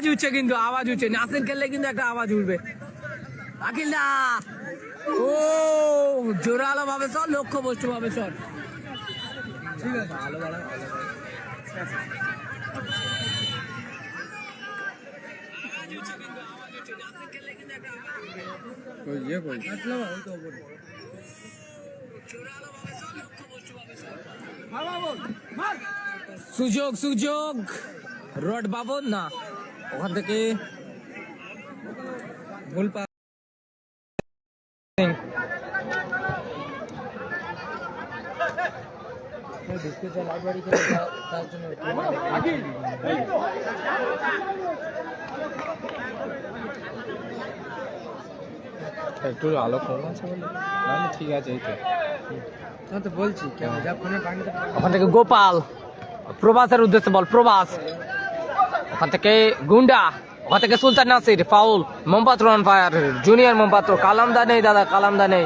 আওয়াজ উঠছে কিন্তু আওয়াজ উঠছে। নাসির খেললে কিন্তু একটা আওয়াজ উঠবে। আকিল দা! ও জোরালো ভাবে সর লক্ষ্য বস্তু ভাবে সর। ঠিক আছে ভালো ভালো সুযোগ সুযোগ। রড পাবো না? ওখান থেকে ভুল পা একটু আলো কম আছে না ঠিক আছে এই তো। তো বলছি ওখান থেকে গোপাল। প্রবাসের উদ্দেশ্যে বল প্রবাস ওখান থেকে গুন্ডা, ওখান থেকে সুলতান নাসির, ফাউল মোমপাত্র অন ফায়ার জুনিয়র মোমপাত্র কালামদা নেই দাদা কালামদা নেই।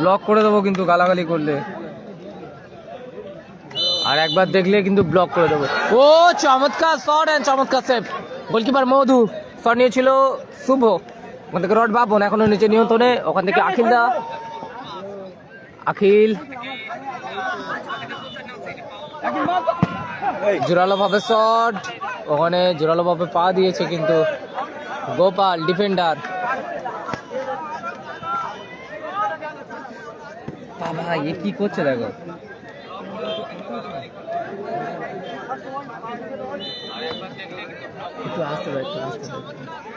ব্লক করে দেবো কিন্তু গালাগালি করলে। আর একবার দেখলে কিন্তু ব্লক করে দেবো। ও, চমৎকার শট এন্ড চমৎকার সেভ গোলকিপার মধু শট নিয়েছিল শুভ। ওখান থেকে রড বাবন এখনও নিচে নিয়ন্ত্রণে, ওখান থেকে আখিল দা আখিল। জোরালো ভাবে শট। ওখানে জোরালো ভাবে পা দিয়েছে কিন্তু গোপাল, ডিফেন্ডার। বাবা, এ কি করছে দেখো? একটু আসতে পারে একটু আসতে পারে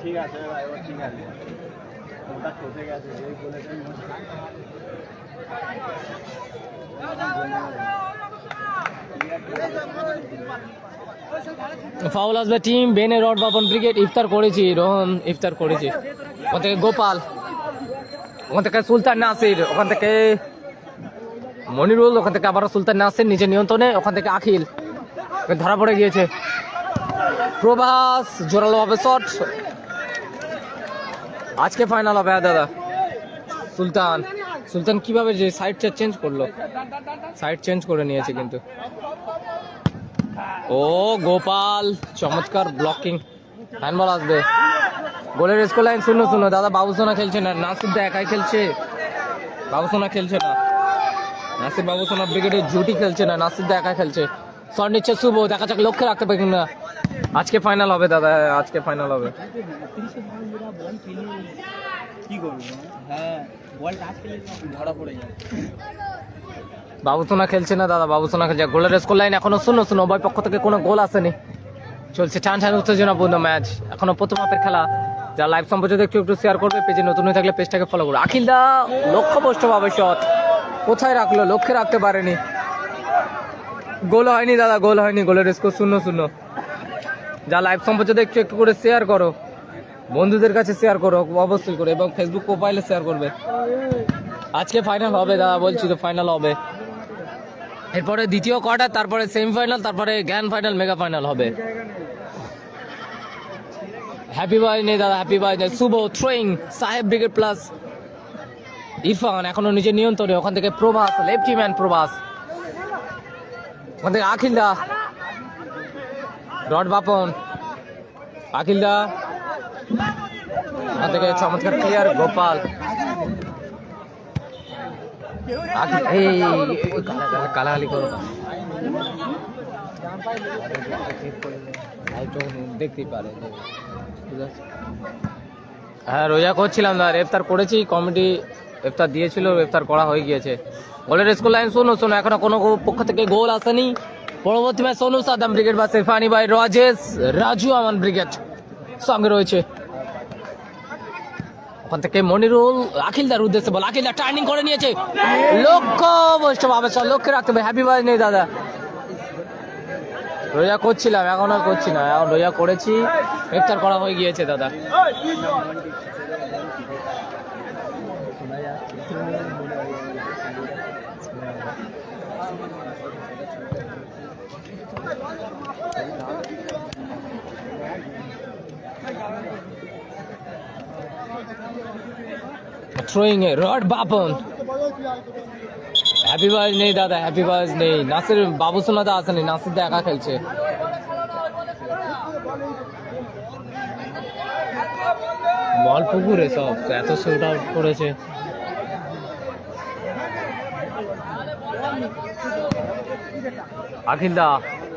ঠিক আছে ভাই ও ঠিক আছে ওটা খসে গেছে এই বলেছেন ফাউল আসবে টিম বেনে রড বাপন ব্রিগেড ইফতার করেছি, রোহন ইফতার করেছি। ওখান থেকে গোপাল, ওখান থেকে সুলতান নাসির, ওখান থেকে মনিরুল, ওখান থেকে আবারও সুলতান নাসির নিজের নিয়ন্ত্রণে, ওখান থেকে আখিল। ধরা পড়ে গিয়েছে। প্রভাস, জোরালো হবে শট। আজকে ফাইনাল হবে হ্যাঁ দাদা। সুলতান। সুলতান কীভাবে যে সাইডটা চেঞ্জ করল? সাইড চেঞ্জ করে নিয়েছে কিন্তু। ও গোপাল, চমৎকার ব্লকিং হ্যান্ডবল আসবে। গোলের স্কোর লাইন শূন্য শূন্য। দাদা বাবুসোনা খেলছে না, নাসির দা একাই খেলছে। বাবুসোনা খেলছে না। নাসির বাবুসোনা ব্রিগেডের জুটি খেলছে না, নাসির দা একা খেলছে। শট নিচ্ছে শুভ, দেখা যাক লক্ষ্যে রাখতে পারি না আজকে ফাইনাল হবে দাদা, আজকে ফাইনাল হবে। কি করব হ্যাঁ বলটা আজকে ধরা পড়ে যায় বাবুসোনা খেলছে না দাদা বাবুসোনা খেলছে। গোলের স্কোর লাইন এখনও শূন্য শূন্য। উভয় পক্ষ থেকে কোনো গোল আসেনি। চলছে টান টান উত্তেজনাপূর্ণ ম্যাচ। এখনও প্রথম হাফের খেলা। যারা লাইভ সম্পর্কে দেখছ একটু শেয়ার করবে পেজে নতুন হয়ে থাকলে পেজটাকে ফলো করো। আখিল দা লক্ষ্যবষ্ট ভাবে শট কোথায় রাখল? লক্ষ্যে রাখতে পারেনি। গোল হয়নি দাদা গোল হয়নি। গোলের স্কোর শূন্য শূন্য। যা লাইভ সম্পর্কে দেখছ একটু করে শেয়ার করো। বন্ধুদের কাছে শেয়ার করো, অবশ্যই করে, এবং ফেসবুক প্রোফাইলে শেয়ার করবে। আজকে ফাইনাল হবে দাদা, বলছি তো ফাইনাল হবে। এরপরে দ্বিতীয় কোয়ার্টার তারপরে সেমিফাইনাল তারপরে গ্র্যান্ড ফাইনাল মেগা ফাইনাল হবে। হ্যাপি বাই নেই দাদা হ্যাপি বাই নেই Shubho throwing Saheb brigade plus Irfan এখনও নিজের নিয়ন্ত্রণে, ওখান থেকে প্রভাস লেফটি ম্যান প্রভাস। ওখান থেকে আখিল দা রড বাপন। আখিল দা থেকে চমৎকার প্লেয়ার গোপাল। গালাগালি করো? হ্যাঁ রোজা করছিলাম না ইফতার করেছি, কমিটি ইফতার দিয়েছিল ইফতার করা হয়ে গিয়েছে। গোলের স্কুল লাইন শোনো শোনো, এখনও কোনো পক্ষ থেকে গোল আসেনি। পরবর্তী ম্যাচ সোনু সাদাম ব্রিগেড বা সেফানি বাই রাজেশ, রাজু আমান ব্রিগেড সঙ্গে রয়েছে। ওখান থেকে মনিরুল, আখিলদার উদ্দেশ্যে বল আখিলদার টার্নিং করে নিয়েছে। লক্ষ্য, বৈষ্ণব আবেশ লক্ষ্যে রাখতে হবে। হ্যাপি বার্থডে নেই দাদা। রোজা করছিলাম, এখন আর করছি না। এখন রোজা করেছি। ইফতার করা হয়ে গিয়েছে, দাদা। Throwing a rod Bapan happy boys নেই দাদা হ্যাপি বাজ নেই নাসির, বাবু সোনাদা আসেনি নাসির দা একা খেলছে। বল পুকুরে সব, এত শুট আউট করেছে। আখিল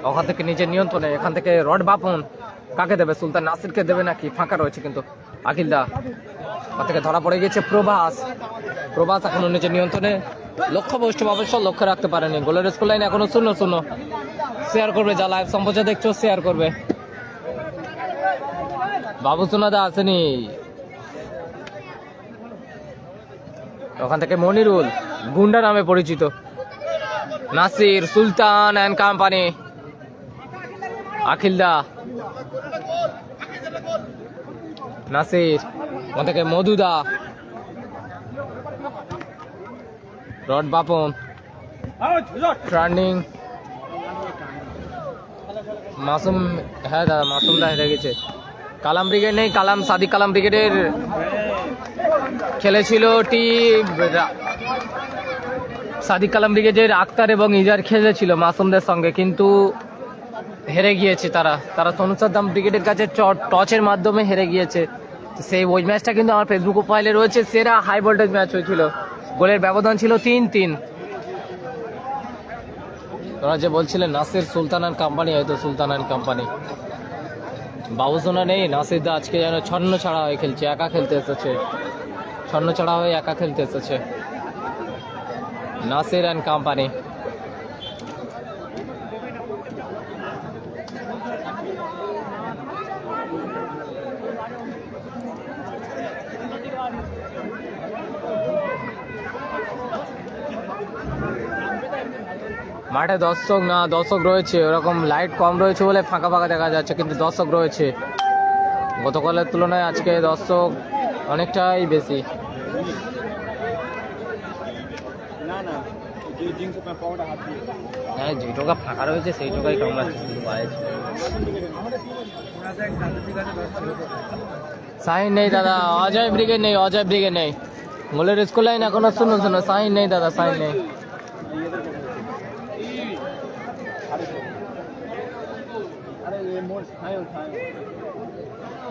ওখান থেকে নিজের নিয়ন্ত্রণে, এখান থেকে রড বাপন কাকে দেবে, সুলতান নাসিরকে দেবে নাকি? ফাঁকা রয়েছে কিন্তু। আখিল দা। ওখান থেকে ধরা পড়ে গেছে প্রভাস। প্রভাস এখনও নিজের নিয়ন্ত্রণে। লক্ষ্য বস্তু অবশ্য লক্ষ্য রাখতে পারেনি। গোলের স্কুল লাইন এখনও শূন্য শূন্য। শেয়ার করবে যা লাইভ সম্প্রচার দেখছ, শেয়ার করবে। বাবু সোনাদা আসেনি। ওখান থেকে মনিরুল, গুন্ডা নামে পরিচিত। নাসির, সুলতান অ্যান্ড কোম্পানি আখিলদা। নাসির। ওখান থেকে মধুদা। রড বাপন। ট্রান্ডিং মাসুম হ্যাঁ দাদা, মাসুমদা হেরে গেছে। কালাম ব্রিগেড নেই, কালাম, সাদিক কালাম ব্রিগেডের খেলেছিল টি সাদিক কালাম ব্রিগেডের আক্তার এবং ইজার খেলেছিল মাসুমদের সঙ্গে, কিন্তু হেরে গিয়েছে তারা। তারা তনুসাদ্দাম ব্রিগেডের কাছে টচের মাধ্যমে হেরে গিয়েছে। সেই ওই ম্যাচটা কিন্তু আমার ফেসবুক প্রোফাইলে রয়েছে। সেরা হাই ভোল্টেজ ম্যাচ হয়েছিল। গোলের ব্যবধান ছিল তিন তিন তোরা যে বলছিলেন নাসির সুলতান অ্যান্ড কোম্পানি হয়তো সুলতান অ্যান্ড কোম্পানি বাবুসোনা নেই, নাসির দা আজকে যেন ছন্ন ছাড়া হয়ে খেলছে, একা খেলতে এসেছে। ছন্ন ছাড়া হয়ে একা খেলতে এসেছে। নাসির অ্যান্ড কোম্পানি মাঠে দর্শক না দর্শক রয়েছে। ওরকম লাইট কম রয়েছে বলে ফাঁকা ফাঁকা দেখা যাচ্ছে কিন্তু দর্শক রয়েছে। গতকালের তুলনায় আজকে দর্শক অনেকটাই বেশি। হ্যাঁ যে টোকা ফাঁকা রয়েছে সেই টোকাই কামড়াচ্ছে শুধু সাইন নেই দাদা অজয় ব্রিগেড নেই অজয় ব্রিগেড নেই। গোলের স্কুল লাইন এখনও শুনো শুনো সাইন নেই দাদা সাইন নেই আরে এ মোর ছায়ো ছায়ো কে ছায়ো আয়ো নেতা অনেক দাম তো ওই এটা পড়ে গেছে থাক হ্যাঁ ওই তো ওর হয়ে চেয়ারে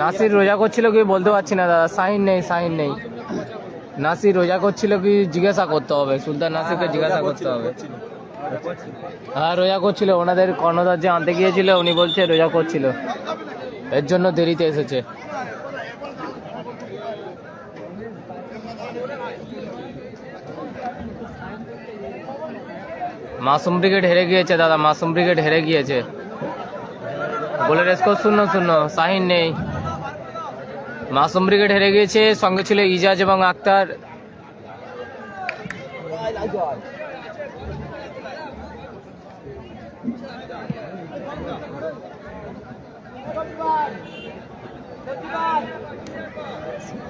নাসির রোজা করছিল কি বলতে পারছি না, দাদা। সাইন নেই সাইন নেই। নাসির রোজা করছিল কি জিজ্ঞাসা করতে হবে। সুলতান নাসিরকে জিজ্ঞাসা করতে হবে। হ্যাঁ রোজা করছিল। ওনাদের কর্ণধার যে আনতে গিয়েছিল, উনি বলছে রোজা করছিল। এর জন্য দেরিতে এসেছে। মাসুম ব্রিগেড হেরে গিয়েছে, দাদা। মাসুম ব্রিগেড হেরে গিয়েছে। গোলের স্কোর শূন্য শূন্য সাহিন নেই। মাসুম ব্রিগেড হেরে গিয়েছে, সঙ্গে ছিল ইজাজ এবং আক্তার।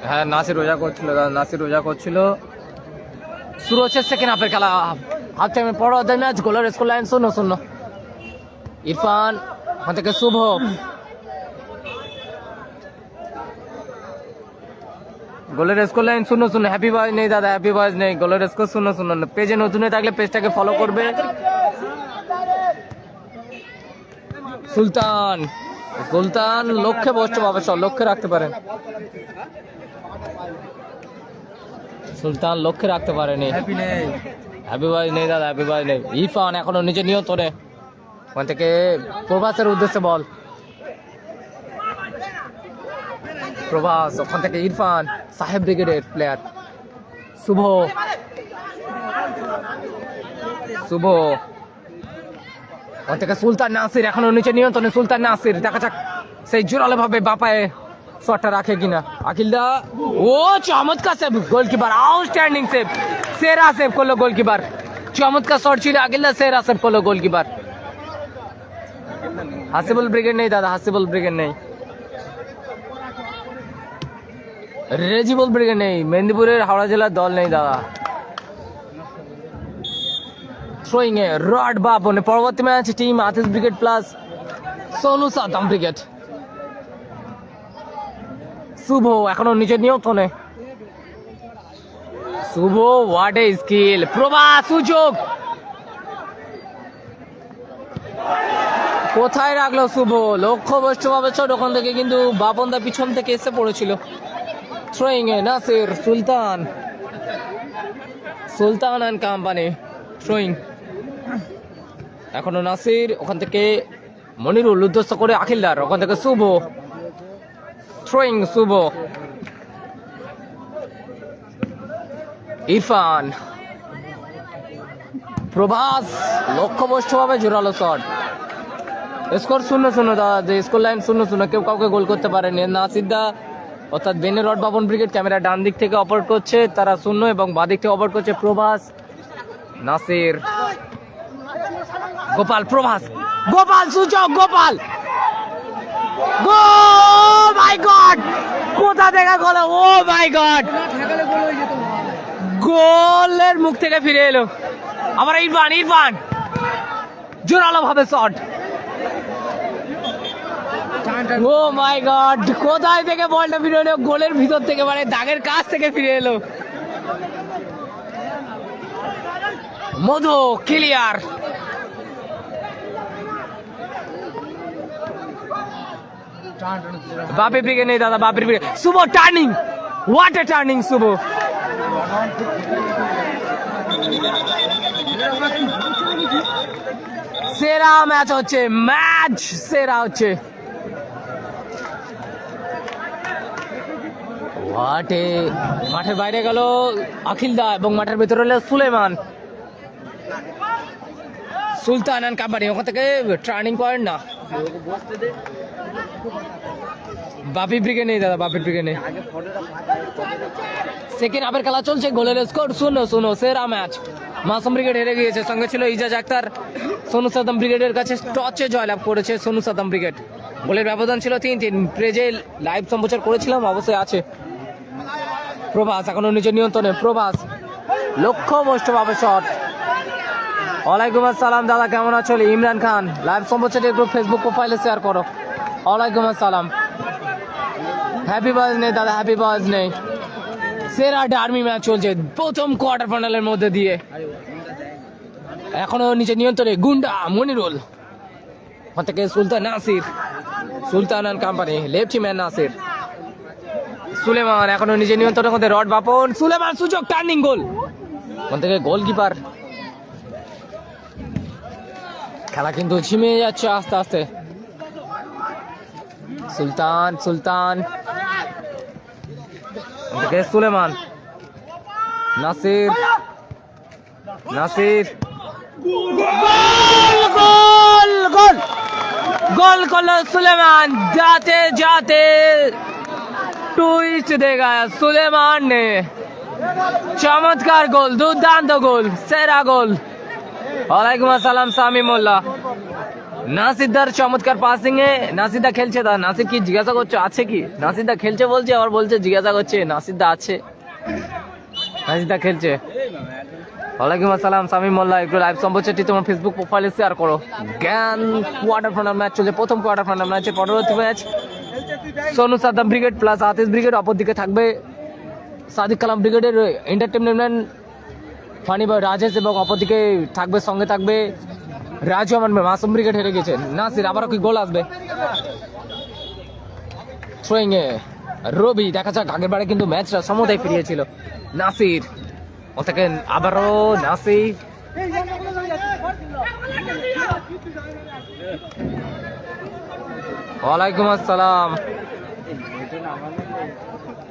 হ্যাঁ নাসির রোজা করছিল, নাসির রোজা করছিল। শুরু হচ্ছে সেকেন্ড হাফের খেলা। হাফ টাইমে পর অর্ধের ম্যাচ গোলের স্কোর লাইন শূন্য শূন্য। ইরফান, ওখান থেকে শুভ। গোলের স্কোর লাইন শূন্য শূন্য। হ্যাপি বয়েজ নেই দাদা হ্যাপি বয়েজ নেই। গোলের স্কোর শূন্য শূন্য। পেজে নতুন থাকলে পেজটাকে ফলো করবে। সুলতান। সুলতান লক্ষ্যে বসতে পাবে সব লক্ষ্যে রাখতে পারেন। সুলতান লক্ষ্যে রাখতে পারেনি। হ্যাপি নেই। নেই দাদা হ্যাপি বয়েজ নেই। ইরফান এখনও নিজে নিয়ন্ত্রণে ওখান থেকে প্রভাসের উদ্দেশ্যে বল। প্রভাস ওখান থেকে ইরফান সাহেব ব্রিগেডের প্লেয়ার শুভ। শুভ। থেকে সুলতান নাসির এখনও নিচে নিয়ন্ত্রণে সুলতান নাসির। দেখা যাক সেই জোরালো ভাবে বাপায় শটটা রাখে কিনা। আকিলদা, ও চমৎকার সেভ গোলকিপার আউটস্ট্যান্ডিং সেভ সেরা সেভ করল গোলকিপার চমৎকার শট ছিল, আকিলদা সেরা সেভ করল গোলকিপার হাসিবুল ব্রিগেড নেই দাদা, হাসিবুল ব্রিগেড নেই। রেজিবল ব্রিগেড নেই, মেদিনীপুরের হাওড়া জেলার দল নেই দাদা। থ্রোয়িং এ রড বাপনে পরবর্তী match team Atis brigade plus Sonu Saddam brigade Shubho এখনও নিজের নিয়ন্ত্রণে। শুভ হোয়াট এ স্কিল প্রভা, সুযোগ! কোথায় রাখল শুভ লক্ষ্য বস্তু ভাবে ছোট ওখান থেকে কিন্তু বাপনদা পিছন থেকে এসে পড়েছিল। Throwing a Nasir Sultan Sultan and company throwing এখনও নাসির, ওখান থেকে মনিরুল উদ্দেশ্য করে আখিলদার ওখান থেকে শুভ থ্রোয়িং শুভ। ইরফান, প্রভাস লক্ষ্যবষ্টভাবে জোরালো শট স্কোর শূন্য শূন্য দাদা স্কোর লাইন শূন্য শূন্য, কেউ কাউকে গোল করতে পারেনি। নাসিদ্দা অর্থাৎ বেনে রড বাবন ব্রিগেড ক্যামেরা ডান দিক থেকে অপারেট করছে, তারা শূন্য এবং বাঁ দিক থেকে অপারেট করছে প্রভাস, নাসির। গোপাল, প্রভাস। গোপাল, সূচক, গোপাল। গো মাই গড কোথা থেকে গোল? ও মাই গড গোলের মুখ থেকে ফিরে এলো। আবার ইরফান ইরফান। জোরালো ভাবে শট ও মাই গড কোথায় থেকে বলটা ফিরে এলো? গোলের ভিতর থেকে মানে দাগের কাছ থেকে ফিরে এলো। মধু, ক্লিয়ার। বাপি ব্রিগেড নেই, দাদা, বাপির brigade Shubho turning what a turning Shubho. সেরা ম্যাচ হচ্ছে ম্যাচ সেরা হচ্ছে। হোয়াটে মাঠের বাইরে গেল আখিলদা এবং মাঠের ভেতরে হলো সুলেমান। সুলতান অ্যান্ড কাম্পানি ওখান থেকে টার্নিং পয়েন্ট না। বাপি ব্রিগেড নেই, দাদা, বাপি ব্রিগেড নেই। সেকেন্ড হাফের খেলা চলছে, গোলের স্কোর শূন্য শূন্য, সেরা ম্যাচ মাসুম ব্রিগেড হেরে গিয়েছে, সঙ্গে ছিল ইজাজ আক্তার সোনু সাদাম ব্রিগেডের কাছে টচে জয়লাভ করেছে সোনু সাদাম ব্রিগেড গোলের ব্যবধান ছিল তিন তিন প্রেজে লাইভ সম্প্রচার করেছিলাম, অবশ্যই আছে। প্রভাস, এখনও নিজের নিয়ন্ত্রণে। প্রভাস, লক্ষ্য মোষ্টভাবে শট ওয়ালাইকুম আসসালাম, দাদা, কেমন আছো? ইমরান খান লাইভ সম্প্রচারটি একটু ফেসবুক প্রোফাইলে শেয়ার করো। ওয়ালাইকুম আসসালাম। হ্যাপি বাজ নেই দাদা হ্যাপি বাজ নেই সেরা ডার্মি ম্যাচ চলছে। প্রথম কোয়ার্টার ফাইনালের মধ্যে দিয়ে। এখনও নিচে নিয়ন্ত্রণে গুন্ডা, মনিরুল। ওখান থেকে Sultan Nasir. Sultan and company lefty man Nasir. Suleman এখনও নিজে নিয়ন্ত্রণের মধ্যে, রড বাপন। সুলেমান, সুযোগ টার্নিং গোল ওখান থেকে গোলকিপার খেলা কিন্তু ঝিমিয়ে যাচ্ছে আস্তে আস্তে। Sultan Sultan. Suleman. Nasir. Nasir. Goal goal goal. করল সুলেমান। যাতে যাতে টুইস্ট দে সুলেমান নে চমৎকার গোল, দুর্দান্ত গোল, সেরা গোল। ওয়ালাইকুম আসসালাম সামি মোল্লা নাসিদার চমৎকার পাসিং এ নাসিদা খেলছে দা। নাসিদ কি জিজ্ঞাসা করছ? আছে কি? নাসিদা খেলছে বলছে, আবার বলছে জিজ্ঞাসা করছে নাসিদা আছে। নাসিদা খেলছে। ওয়ালাইকুম আসসালাম সামি মোল্লা, একটু লাইভ সম্প্রচারটি তোমার ফেসবুক প্রোফাইলে শেয়ার করো। জ্ঞান কোয়ার্টার ফাইনাল ম্যাচ চলছে, প্রথম কোয়ার্টার ফাইনাল ম্যাচের পরবর্তী match Sonu Saddam brigade plus Atis brigade অপরদিকে থাকবে। সাদিক কালাম ব্রিগেডের এন্টারটেনমেন্ট ফানি বা রাজেশ এবং অপরদিকে থাকবে, সঙ্গে থাকবে রাজু আমার মাসুম ব্রিগেড হেরে গেছে। নাসির, আবারও কি গোল আসবে? রবি, দেখা যাক, আগের বারে কিন্তু ম্যাচটা সমতায় ফিরিয়েছিল। নাসির ও থেকে আবারও নাসির। ওয়ালাইকুম আসসালাম।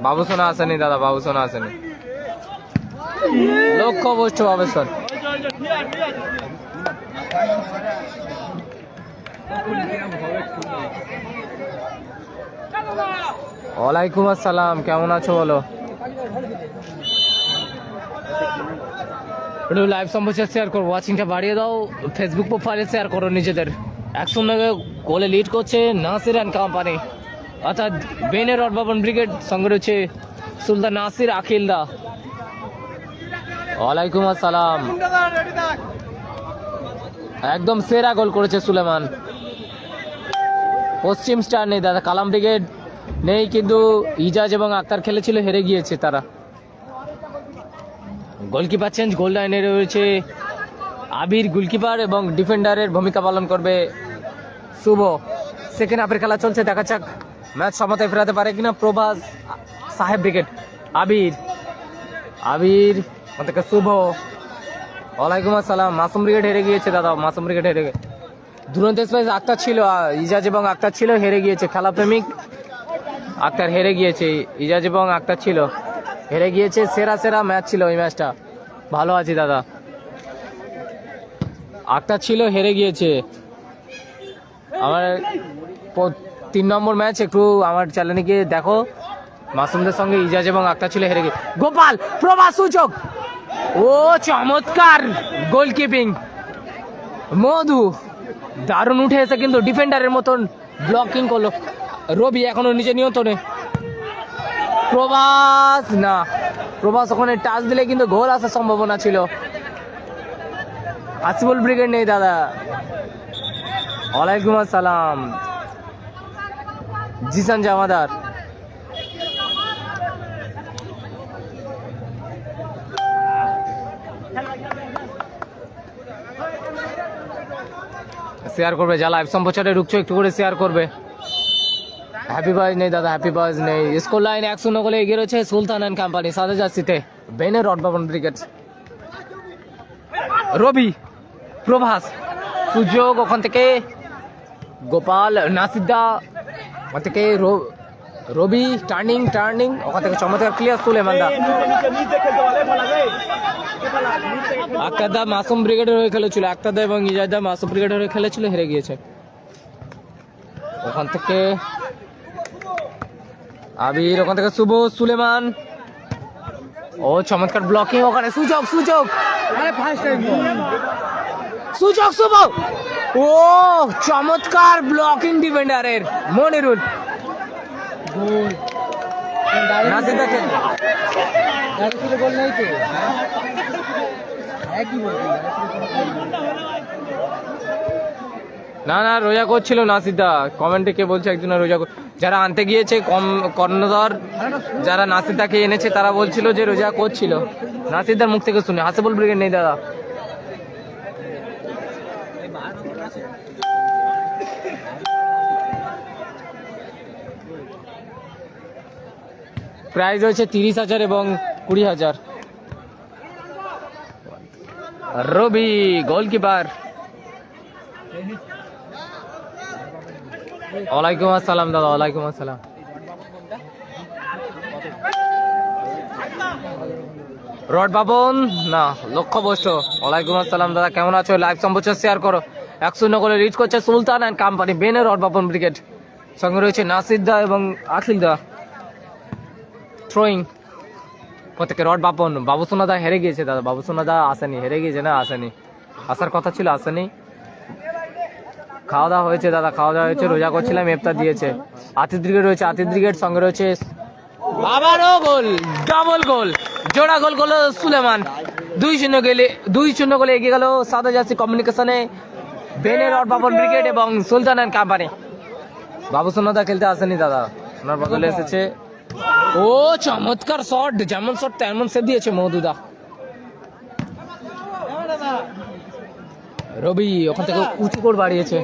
বাবু সোনা আসেনি, দাদা, বাবু সোনা আসেনি। লক্ষ্য বস্তু বাবেশ্বর ওয়ালাইকুম আসসালাম, কেমন আছো বলো? একটু লাইভ সম্প্রচার শেয়ার করো ওয়াচিংটা বাড়িয়ে দাও ফেসবুক প্রোফাইলে শেয়ার করো নিজেদের। এক শূন্য গোলে লিড করছে নাসির অ্যান্ড কোম্পানি অর্থাৎ বেনের অডবাবন ব্রিগেড সঙ্গে রয়েছে সুলতান নাসির আকিলদা ওয়ালাইকুম আসসালাম। একদম সেরা গোল করেছে সুলেমান। পশ্চিম স্টার নেই দাদা, কালাম ব্রিগেড নেই, কিন্তু ইজাজ এবং আক্তার খেলেছিল, হেরে গিয়েছে তারা। গোলকিপার চেঞ্জ, গোল লাইনে রয়েছে আবির, গোলকিপার এবং ডিফেন্ডারের ভূমিকা পালন করবে শুভ। সেকেন্ড হাফের খেলা চলছে, দেখা যাক। ম্যাচ সমতায় ফেরাতে পারে কিনা প্রভাস সাহেব ব্রিগেড। আবির আবির শুভ। ওয়ালাইকুম আসসালাম। মাসুম ব্রিগেড হেরে গিয়েছে, দাদা। মাসুম ব্রিগেড হেরে গে দুরন্ত স্পাইস আক্তার ছিল ইজাজ এবং আক্তার ছিল, হেরে গিয়েছে। খেলা প্রেমিক আক্তার হেরে গিয়েছে, ইজাজ এবং আক্তার ছিল। হেরে গিয়েছে, সেরা সেরা ম্যাচ ছিল ওই ম্যাচটা। ভালো আছি, দাদা। আক্তার ছিল, হেরে গিয়েছে। আমার তিন নম্বর ম্যাচ, একটু আমার চ্যানেলে গিয়ে দেখো। মাসুমদের সঙ্গে ইজাজ এবং আক্তার ছিল, হেরে গিয়ে গোপাল প্রভাস সূচক ও, চমৎকার গোলকিপিং। মধু, দারুণ উঠে এসে কিন্তু ডিফেন্ডারের মতন ব্লকিং করল। রবি এখনও নিচে নিয়ন্ত্রণে। প্রভাস, না, প্রভাস ওখানে টাচ দিলে কিন্তু গোল আসার সম্ভাবনা ছিল। আসিবুল ব্রিগেড নেই দাদা। ওয়ালাইকুম আসসালাম। জিসান জামাদার। শেয়ার করবে যা লাইভ সম্প্রচারে ঢুকছো, একটু করে শেয়ার করবে। হ্যাপি বয়েজ নেই দাদা হ্যাপি বয়েজ নেই। স্কুল লাইন এক শূন্য গোলে এগিয়ে রয়েছে সুলতান অ্যান্ড কোম্পানি সাদা জার্সিতে। বেনের রডবাবন ক্রিকেট রবি, প্রভাস, সুযোগ, ওখান থেকে গোপাল নাসিদা ওখান থেকে রবি টার্নিং টার্নিং ওখান থেকে চমৎকার ক্লিয়ার সুলেমানদা আক্তারদা মাসুম ব্রিগেডের হয়ে খেলেছিল। আক্তারদা এবং ইজাদা মাসুম ব্রিগেডের হয়ে খেলেছিল, হেরে গিয়েছে। ওখান থেকে আবির, ওখান থেকে শুভ, সুলেমান। ও চমৎকার ব্লকিং ওখানে। সুযোগ সুযোগ। সুযোগ, শুভ। ও চমৎকার ব্লকিং ডিফেন্ডারের মনিরুল। না না রোজা করছিল নাসিদা কমেন্টে কে বলছে একজন রোজা যারা আনতে গিয়েছে কম কর্ণধর, যারা নাসিদাকে এনেছে, তারা বলছিল যে রোজা করছিল। নাসিদার মুখ থেকে শুনে, হাসিবুল ব্রিগেড নেই দাদা। প্রাইস রয়েছে তিরিশ হাজার এবং কুড়ি হাজার। রবি, গোলকিপার। ওয়ালাইকুম আসসালাম দাদা, ওয়ালাইকুম আসসালাম। রড বাবন? না, লক্ষ্য বসো। ওয়ালাইকুম আসসালাম দাদা, কেমন আছো? লাইভ সম্প্রচার শেয়ার করো। এক শূন্য করে রিচ করছে সুলতান অ্যান্ড কোম্পানি বেনের রড বাবন ব্রিগেড সঙ্গে রয়েছে নাসির দা এবং আখিল দা। থ্রোয়িং প্রত্যেকে রড বাপন। বাবুসোনা দা হেরে গিয়েছে দাদা বাবুসোনা দা আসেনি, হেরে গিয়েছে না, আসেনি। আসার কথা ছিল, আসেনি। খাওয়া দাওয়া হয়েছে দাদা, খাওয়া দাওয়া হয়েছে, রোজা করছিলাম, ইফতার দিয়েছে। আতিথ ব্রিগেড রয়েছে আতিথ ব্রিগেড সঙ্গে রয়েছে আবারও গোল ডাবল গোল জোড়া গোল গোল সুলেমান। দুই শূন্য গেলে, দুই শূন্য গোলে এগিয়ে গেল সাদা জার্সি কমিউনিকেশনে বেনের রড বাপন ব্রিগেড এবং সুলতান অ্যান্ড কোম্পানি বাবু সোনাদা খেলতে আসেনি দাদা ওনার বদলে এসেছে। ও, চমৎকার শট যেমন শট তেমন সেভ দিয়েছে মধুদা। রবি, ওখান থেকে উঁচু করে বাড়িয়েছে।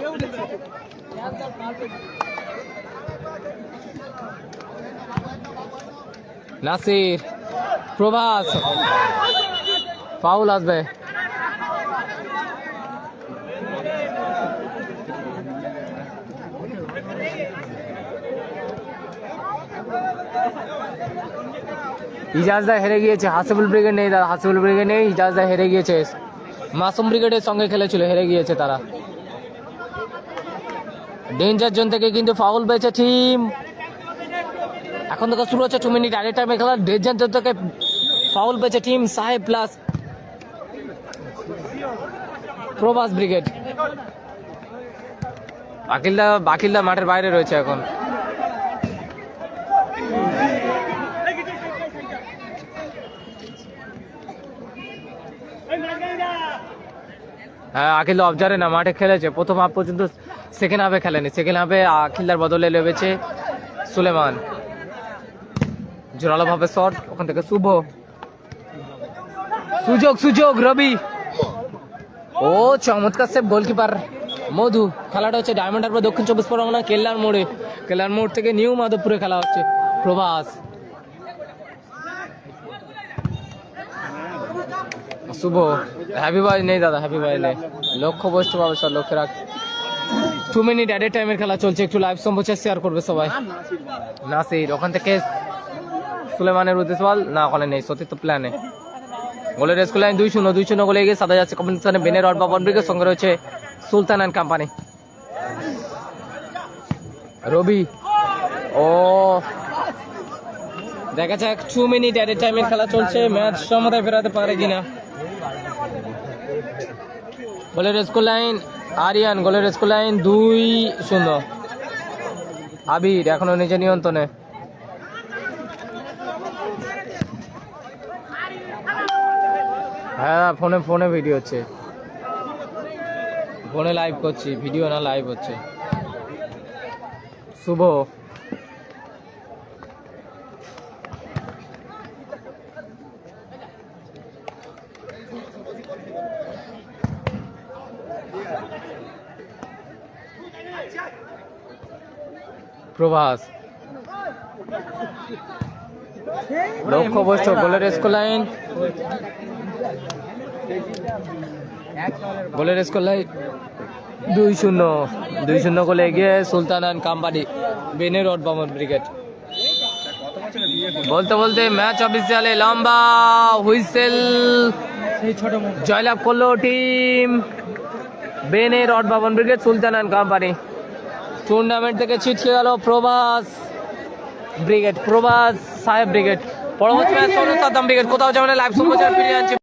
নাসির, প্রভাস। ফাউল আসবে। ইজাজদা হেরে গিয়েছে, হাসিবুল ব্রিগেড নেই দাদা, হাসিবুল ব্রিগেড নেই, ইজাজদা হেরে গিয়েছে। মাসুম ব্রিগেডের সঙ্গে খেলেছিল, হেরে গিয়েছে তারা। ডেঞ্জার জোন থেকে কিন্তু ফাউল পেয়েছে টিম এখন থেকে শুরু হচ্ছে টু মিনিট আগে টাইমে খেলা ডেঞ্জার জোন থেকে ফাউল পেয়েছে team Saheb plus Prabhas brigade. বাকিলদা বাকিলদা মাঠের বাইরে রয়েছে এখন হ্যাঁ আকিল অবজারে না মাঠে খেলেছে। প্রথম হাফ পর্যন্ত সেকেন্ড হাফে খেলেনি। সেকেন্ড হাফে আকিলদার বদলে লেবেছে সুলেমান। জোরালো ভাবে শট ওখান থেকে শুভ। সুযোগ সুযোগ, রবি। ও, চমৎকার সেভ গোলকিপার মধু। খেলাটা হচ্ছে ডায়মন্ড হারবার দক্ষিণ চব্বিশ পরগনা, কেল্লার মোড়ে। কেল্লার মোড় থেকে নিউ মাধবপুরে খেলা হচ্ছে। প্রভাস। শুভ। হ্যাপি বয় নেই দাদা হ্যাপি বয় নেই। লক্ষ্য বস্তু পাবে স্যার লক্ষ্য রাখ। টু মিনিট অ্যাট এ টাইমের খেলা চলছে, একটু লাইভ সম্প্রচার শেয়ার করবে সবাই। না নাসির, ওখান থেকে সুলেমানের উদ্দেশ্য বল? না, ওখানে নেই সত্যি তো প্ল্যানে গোলের স্কুল লাইন দুই শূন্য দুই শূন্য গোলে এগিয়ে সাদা যাচ্ছে কম্বিনেশনে বেনের রড বাবন ব্রিগের সঙ্গে রয়েছে সুলতান অ্যান্ড কোম্পানি রবি, ও। দেখা যাক টু মিনিট অ্যাট এ টাইমের খেলা চলছে ম্যাচ সমতায় ফেরাতে পারে কিনা। গোলের স্কুল লাইন, আরিয়ান, গোলের স্কুল লাইন দুই শূন্য। আবির এখনও নিজে নিয়ন্ত্রণে। হ্যাঁ ফোনে ফোনে ভিডিও হচ্ছে। ফোনে লাইভ করছি ভিডিও না লাইভ হচ্ছে। শুভ। প্রভাস। লক্ষ্য বস্তু গোলের স্কোর লাইন। গোলের স্কোর লাইন দুই শূন্য। দুই শূন্য গোলে এগিয়ে সুলতান অ্যান্ড কাম্পানি বেনে রড বামন ব্রিগেড বলতে বলতে ম্যাচ অফিসিয়ালে লম্বা হুইসেল জয়লাভ করল টিম, বেনে রড বামন ব্রিগেড সুলতান কোম্পানি টুর্নামেন্ট থেকে ছিটকে গেল প্রভাস ব্রিগেড, প্রভাস সাহেব ব্রিগেড। পরবর্তী ম্যাচ ব্রিগেড। কোথাও যাবে লাইভ সম্প্রচার ফিরিয়ে আনছে।